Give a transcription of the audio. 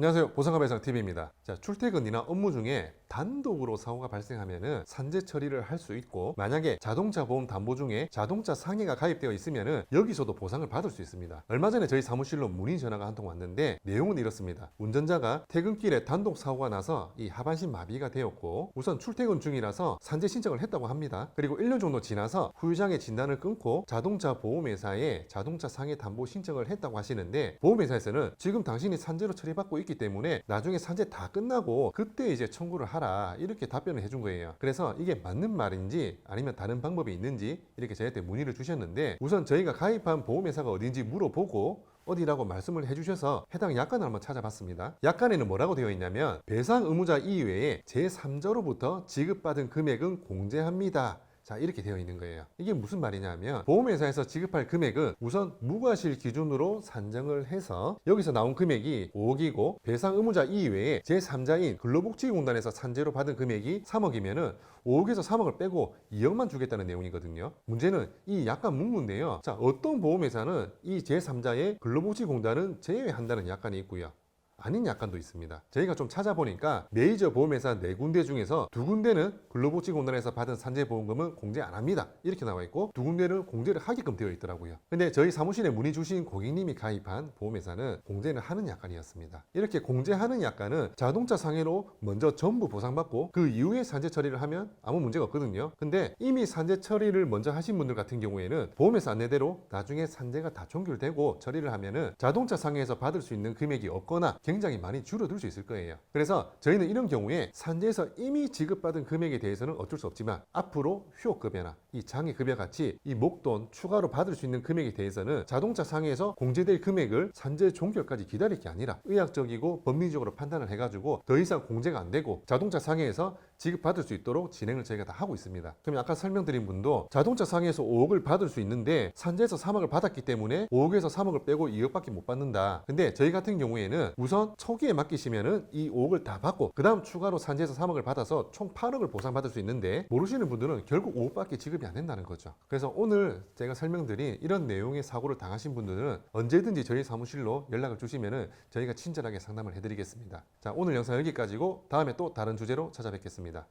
안녕하세요. 보상가 배상 TV입니다. 자 출퇴근이나 업무 중에 단독으로 사고가 발생하면은 산재 처리를 할 수 있고 만약에 자동차 보험 담보 중에 자동차 상해가 가입되어 있으면은 여기서도 보상을 받을 수 있습니다. 얼마 전에 저희 사무실로 문의 전화가 한 통 왔는데 내용은 이렇습니다. 운전자가 퇴근길에 단독 사고가 나서 이 하반신 마비가 되었고 우선 출퇴근 중이라서 산재 신청을 했다고 합니다. 그리고 1년 정도 지나서 후유장애 진단을 끊고 자동차 보험회사에 자동차 상해 담보 신청을 했다고 하시는데 보험회사에서는 지금 당신이 산재로 처리받고 있기 때문에 나중에 산재 다 끝나고 그때 이제 청구를 하라 이렇게 답변을 해준 거예요. 그래서 이게 맞는 말인지 아니면 다른 방법이 있는지 이렇게 저희한테 문의를 주셨는데 우선 저희가 가입한 보험회사가 어딘지 물어보고 어디라고 말씀을 해주셔서 해당 약관을 한번 찾아봤습니다. 약관에는 뭐라고 되어 있냐면 배상 의무자 이외에 제3자로부터 지급받은 금액은 공제합니다. 자 이렇게 되어 있는 거예요. 이게 무슨 말이냐면 보험회사에서 지급할 금액은 우선 무과실 기준으로 산정을 해서 여기서 나온 금액이 5억이고 배상 의무자 이외에 제3자인 근로복지공단에서 산재로 받은 금액이 3억이면은 5억에서 3억을 빼고 2억만 주겠다는 내용이거든요. 문제는 이 약관 문구인데요. 자 어떤 보험회사는 이 제3자의 근로복지공단은 제외한다는 약관이 있고요 아닌 약관도 있습니다. 저희가 좀 찾아보니까 메이저 보험회사 네 군데 중에서 두 군데는 근로복지공단에서 받은 산재보험금은 공제 안 합니다. 이렇게 나와 있고 두 군데는 공제를 하게끔 되어 있더라고요. 근데 저희 사무실에 문의 주신 고객님이 가입한 보험회사는 공제는 하는 약관이었습니다. 이렇게 공제하는 약관은 자동차 상해로 먼저 전부 보상받고 그 이후에 산재 처리를 하면 아무 문제가 없거든요. 근데 이미 산재 처리를 먼저 하신 분들 같은 경우에는 보험회사 안내대로 나중에 산재가 다 종결되고 처리를 하면은 자동차 상해에서 받을 수 있는 금액이 없거나 굉장히 많이 줄어들 수 있을 거예요. 그래서 저희는 이런 경우에 산재에서 이미 지급받은 금액에 대해서는 어쩔 수 없지만 앞으로 휴업급여나 이 장애급여 같이 이 목돈 추가로 받을 수 있는 금액에 대해서는 자동차 상해에서 공제될 금액을 산재 종결까지 기다릴 게 아니라 의학적이고 법리적으로 판단을 해가지고 더 이상 공제가 안 되고 자동차 상해에서 지급받을 수 있도록 진행을 저희가 다 하고 있습니다. 그럼 아까 설명드린 분도 자동차 상해에서 5억을 받을 수 있는데 산재에서 3억을 받았기 때문에 5억에서 3억을 빼고 2억밖에 못 받는다. 근데 저희 같은 경우에는 우선 초기에 맡기시면은 이 5억을 다 받고 그 다음 추가로 산재에서 3억을 받아서 총 8억을 보상받을 수 있는데 모르시는 분들은 결국 5억밖에 지급이 안 된다는 거죠. 그래서 오늘 제가 설명드린 이런 내용의 사고를 당하신 분들은 언제든지 저희 사무실로 연락을 주시면은 저희가 친절하게 상담을 해드리겠습니다. 자 오늘 영상 여기까지고 다음에 또 다른 주제로 찾아뵙겠습 니다.